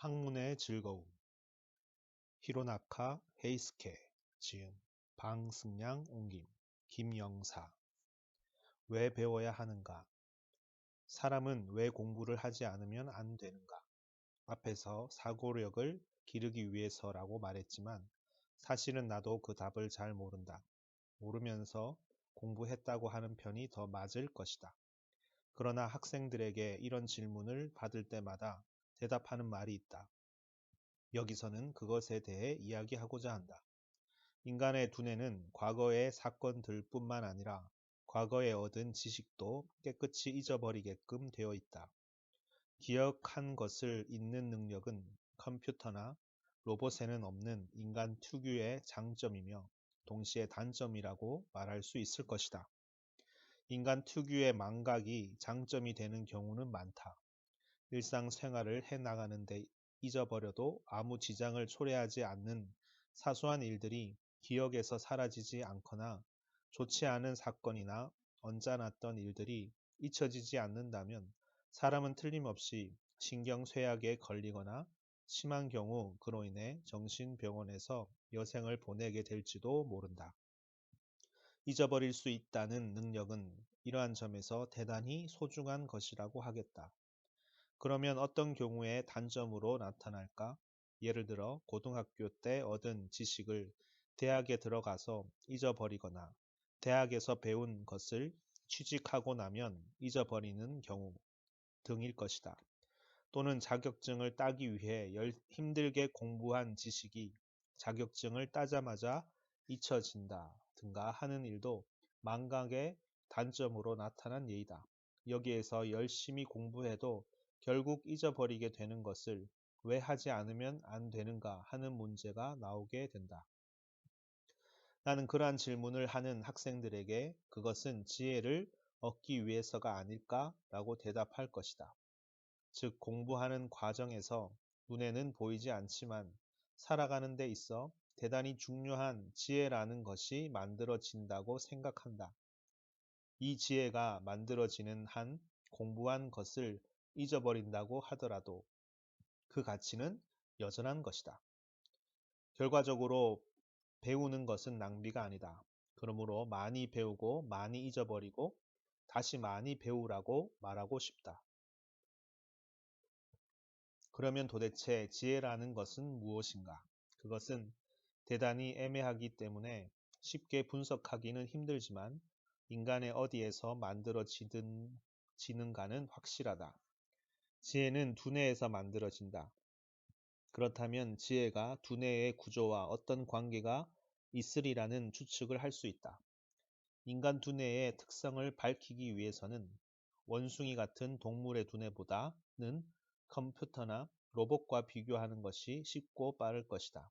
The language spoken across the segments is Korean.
학문의 즐거움. 히로나카 헤이스케 지음. 방승량 옮김. 김영사. 왜 배워야 하는가? 사람은 왜 공부를 하지 않으면 안 되는가? 앞에서 사고력을 기르기 위해서라고 말했지만 사실은 나도 그 답을 잘 모른다. 모르면서 공부했다고 하는 편이 더 맞을 것이다. 그러나 학생들에게 이런 질문을 받을 때마다 대답하는 말이 있다. 여기서는 그것에 대해 이야기하고자 한다. 인간의 두뇌는 과거의 사건들 뿐만 아니라 과거에 얻은 지식도 깨끗이 잊어버리게끔 되어 있다. 기억한 것을 잊는 능력은 컴퓨터나 로봇에는 없는 인간 특유의 장점이며 동시에 단점이라고 말할 수 있을 것이다. 인간 특유의 망각이 장점이 되는 경우는 많다. 일상생활을 해나가는데 잊어버려도 아무 지장을 초래하지 않는 사소한 일들이 기억에서 사라지지 않거나 좋지 않은 사건이나 언짢았던 일들이 잊혀지지 않는다면 사람은 틀림없이 신경쇠약에 걸리거나 심한 경우 그로 인해 정신병원에서 여생을 보내게 될지도 모른다. 잊어버릴 수 있다는 능력은 이러한 점에서 대단히 소중한 것이라고 하겠다. 그러면 어떤 경우에 단점으로 나타날까? 예를 들어 고등학교 때 얻은 지식을 대학에 들어가서 잊어버리거나 대학에서 배운 것을 취직하고 나면 잊어버리는 경우 등일 것이다. 또는 자격증을 따기 위해 힘들게 공부한 지식이 자격증을 따자마자 잊혀진다 등가 하는 일도 망각의 단점으로 나타난 예이다. 여기에서 열심히 공부해도 결국 잊어버리게 되는 것을 왜 하지 않으면 안 되는가 하는 문제가 나오게 된다. 나는 그러한 질문을 하는 학생들에게 그것은 지혜를 얻기 위해서가 아닐까라고 대답할 것이다. 즉 공부하는 과정에서 눈에는 보이지 않지만 살아가는 데 있어 대단히 중요한 지혜라는 것이 만들어진다고 생각한다. 이 지혜가 만들어지는 한 공부한 것을 잊어버린다고 하더라도 그 가치는 여전한 것이다. 결과적으로 배우는 것은 낭비가 아니다. 그러므로 많이 배우고 많이 잊어버리고 다시 많이 배우라고 말하고 싶다. 그러면 도대체 지혜라는 것은 무엇인가? 그것은 대단히 애매하기 때문에 쉽게 분석하기는 힘들지만 인간의 어디에서 만들어지는 가는 확실하다. 지혜는 두뇌에서 만들어진다. 그렇다면 지혜가 두뇌의 구조와 어떤 관계가 있으리라는 추측을 할 수 있다. 인간 두뇌의 특성을 밝히기 위해서는 원숭이 같은 동물의 두뇌보다는 컴퓨터나 로봇과 비교하는 것이 쉽고 빠를 것이다.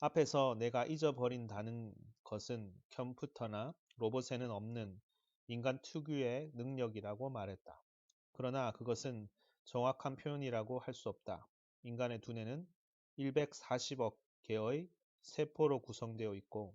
앞에서 내가 잊어버린다는 것은 컴퓨터나 로봇에는 없는 인간 특유의 능력이라고 말했다. 그러나 그것은 정확한 표현이라고 할 수 없다. 인간의 두뇌는 140억 개의 세포로 구성되어 있고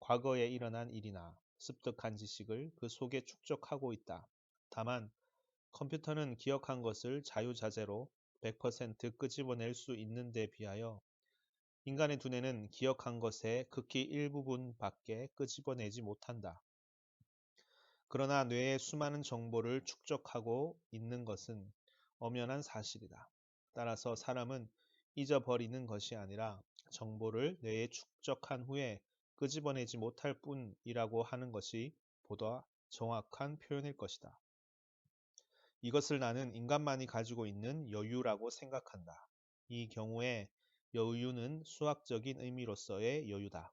과거에 일어난 일이나 습득한 지식을 그 속에 축적하고 있다. 다만 컴퓨터는 기억한 것을 자유자재로 100% 끄집어낼 수 있는 데 비하여 인간의 두뇌는 기억한 것의 극히 일부분밖에 끄집어내지 못한다. 그러나 뇌에 수많은 정보를 축적하고 있는 것은 엄연한 사실이다. 따라서 사람은 잊어버리는 것이 아니라 정보를 뇌에 축적한 후에 끄집어내지 못할 뿐이라고 하는 것이 보다 정확한 표현일 것이다. 이것을 나는 인간만이 가지고 있는 여유라고 생각한다. 이 경우에 여유는 수학적인 의미로서의 여유다.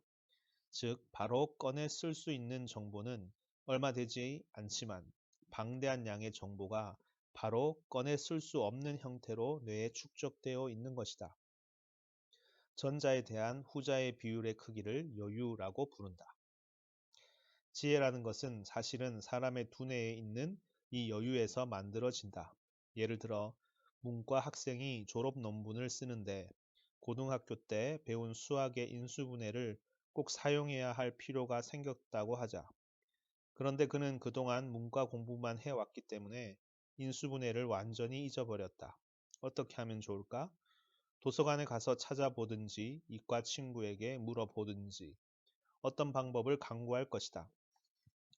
즉, 바로 꺼내 쓸 수 있는 정보는 얼마 되지 않지만 방대한 양의 정보가 바로 꺼내 쓸 수 없는 형태로 뇌에 축적되어 있는 것이다. 전자에 대한 후자의 비율의 크기를 여유라고 부른다. 지혜라는 것은 사실은 사람의 두뇌에 있는 이 여유에서 만들어진다. 예를 들어 문과 학생이 졸업 논문을 쓰는데 고등학교 때 배운 수학의 인수분해를 꼭 사용해야 할 필요가 생겼다고 하자. 그런데 그는 그동안 문과 공부만 해왔기 때문에 인수분해를 완전히 잊어버렸다. 어떻게 하면 좋을까? 도서관에 가서 찾아보든지 이과 친구에게 물어보든지 어떤 방법을 강구할 것이다.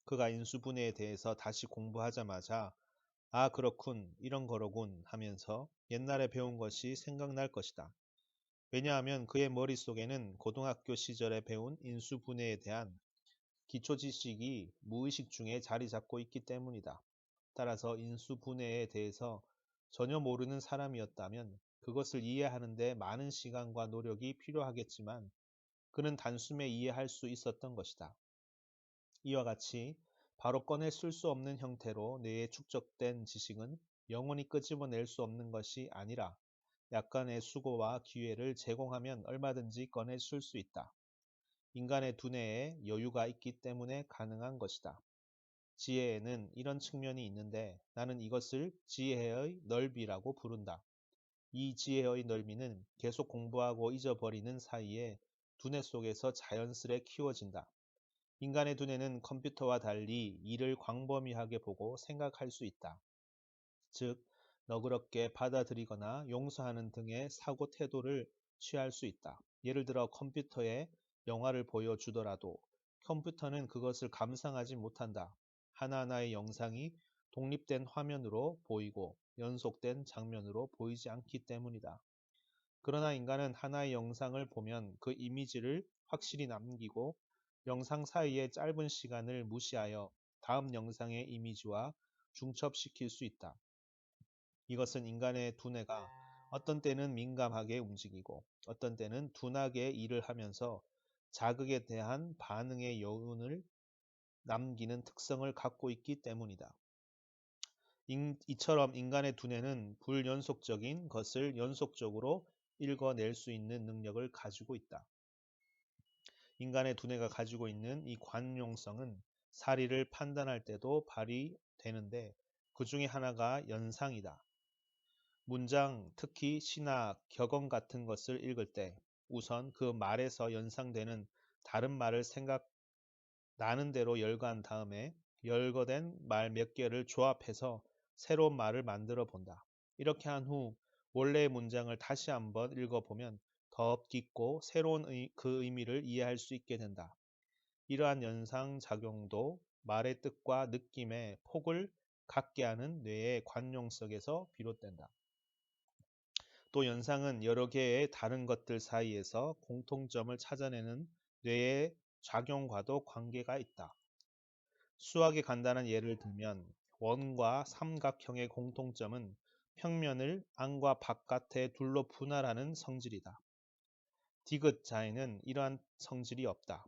그가 인수분해에 대해서 다시 공부하자마자 아 그렇군 이런 거로군 하면서 옛날에 배운 것이 생각날 것이다. 왜냐하면 그의 머릿속에는 고등학교 시절에 배운 인수분해에 대한 기초 지식이 무의식 중에 자리 잡고 있기 때문이다. 따라서 인수 분해에 대해서 전혀 모르는 사람이었다면 그것을 이해하는데 많은 시간과 노력이 필요하겠지만 그는 단숨에 이해할 수 있었던 것이다. 이와 같이 바로 꺼내 쓸 수 없는 형태로 뇌에 축적된 지식은 영원히 끄집어낼 수 없는 것이 아니라 약간의 수고와 기회를 제공하면 얼마든지 꺼내 쓸 수 있다. 인간의 두뇌에 여유가 있기 때문에 가능한 것이다. 지혜에는 이런 측면이 있는데 나는 이것을 지혜의 넓이라고 부른다. 이 지혜의 넓이는 계속 공부하고 잊어버리는 사이에 두뇌 속에서 자연스레 키워진다. 인간의 두뇌는 컴퓨터와 달리 일을 광범위하게 보고 생각할 수 있다. 즉, 너그럽게 받아들이거나 용서하는 등의 사고 태도를 취할 수 있다. 예를 들어 컴퓨터에 영화를 보여주더라도 컴퓨터는 그것을 감상하지 못한다. 하나하나의 영상이 독립된 화면으로 보이고 연속된 장면으로 보이지 않기 때문이다. 그러나 인간은 하나의 영상을 보면 그 이미지를 확실히 남기고 영상 사이의 짧은 시간을 무시하여 다음 영상의 이미지와 중첩시킬 수 있다. 이것은 인간의 두뇌가 어떤 때는 민감하게 움직이고 어떤 때는 둔하게 일을 하면서 자극에 대한 반응의 여운을 남기는 특성을 갖고 있기 때문이다. 이처럼 인간의 두뇌는 불연속적인 것을 연속적으로 읽어낼 수 있는 능력을 가지고 있다. 인간의 두뇌가 가지고 있는 이 관용성은 사리를 판단할 때도 발휘되는데 그 중에 하나가 연상이다. 문장, 특히 신학, 격언 같은 것을 읽을 때 우선 그 말에서 연상되는 다른 말을 생각 나는 대로 열거한 다음에 열거된 말 몇 개를 조합해서 새로운 말을 만들어 본다. 이렇게 한 후 원래의 문장을 다시 한번 읽어보면 더 깊고 새로운 의, 그 의미를 이해할 수 있게 된다. 이러한 연상작용도 말의 뜻과 느낌의 폭을 갖게 하는 뇌의 관용성에서 비롯된다. 또 연상은 여러 개의 다른 것들 사이에서 공통점을 찾아내는 뇌의 작용과도 관계가 있다. 수학의 간단한 예를 들면 원과 삼각형의 공통점은 평면을 안과 바깥에 둘로 분할하는 성질이다. 디귿 자에는 이러한 성질이 없다.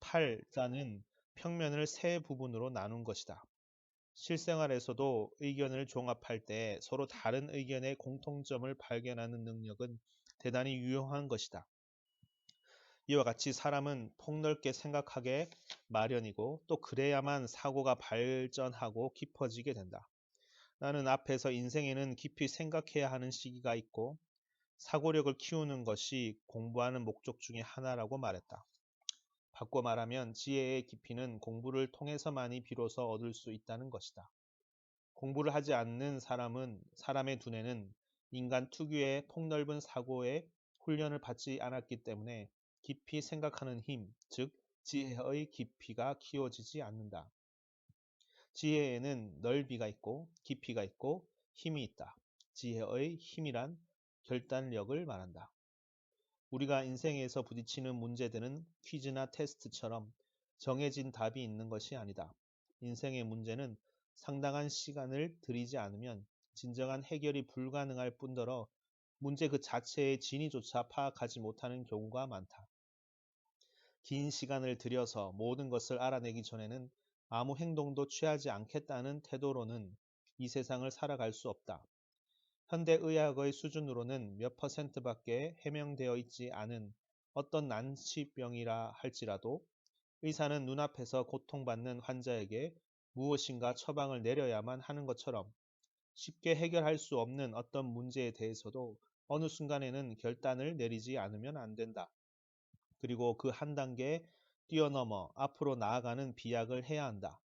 팔 자는 평면을 세 부분으로 나눈 것이다. 실생활에서도 의견을 종합할 때 서로 다른 의견의 공통점을 발견하는 능력은 대단히 유용한 것이다. 이와 같이 사람은 폭넓게 생각하게 마련이고 또 그래야만 사고가 발전하고 깊어지게 된다. 나는 앞에서 인생에는 깊이 생각해야 하는 시기가 있고 사고력을 키우는 것이 공부하는 목적 중의 하나라고 말했다. 바꿔 말하면 지혜의 깊이는 공부를 통해서만이 비로소 얻을 수 있다는 것이다. 공부를 하지 않는 사람은 사람의 두뇌는 인간 특유의 폭넓은 사고에 훈련을 받지 않았기 때문에 깊이 생각하는 힘, 즉 지혜의 깊이가 키워지지 않는다. 지혜에는 넓이가 있고 깊이가 있고 힘이 있다. 지혜의 힘이란 결단력을 말한다. 우리가 인생에서 부딪히는 문제들은 퀴즈나 테스트처럼 정해진 답이 있는 것이 아니다. 인생의 문제는 상당한 시간을 들이지 않으면 진정한 해결이 불가능할 뿐더러 문제 그 자체의 진위조차 파악하지 못하는 경우가 많다. 긴 시간을 들여서 모든 것을 알아내기 전에는 아무 행동도 취하지 않겠다는 태도로는 이 세상을 살아갈 수 없다. 현대의학의 수준으로는 몇 퍼센트밖에 해명되어 있지 않은 어떤 난치병이라 할지라도 의사는 눈앞에서 고통받는 환자에게 무엇인가 처방을 내려야만 하는 것처럼 쉽게 해결할 수 없는 어떤 문제에 대해서도 어느 순간에는 결단을 내리지 않으면 안 된다. 그리고 그 한 단계 뛰어넘어 앞으로 나아가는 비약을 해야 한다.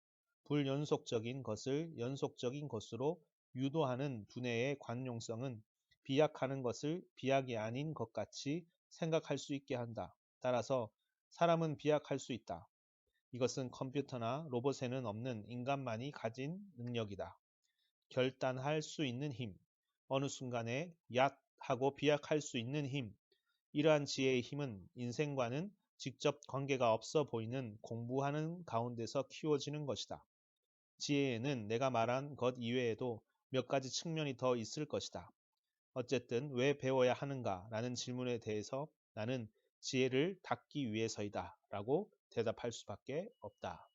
불연속적인 것을 연속적인 것으로 유도하는 두뇌의 관용성은 비약하는 것을 비약이 아닌 것 같이 생각할 수 있게 한다. 따라서 사람은 비약할 수 있다. 이것은 컴퓨터나 로봇에는 없는 인간만이 가진 능력이다. 결단할 수 있는 힘, 어느 순간에 얏 하고 비약할 수 있는 힘, 이러한 지혜의 힘은 인생과는 직접 관계가 없어 보이는 공부하는 가운데서 키워지는 것이다. 지혜에는 내가 말한 것 이외에도 몇 가지 측면이 더 있을 것이다. 어쨌든 왜 배워야 하는가 라는 질문에 대해서 나는 지혜를 닦기 위해서이다 라고 대답할 수밖에 없다.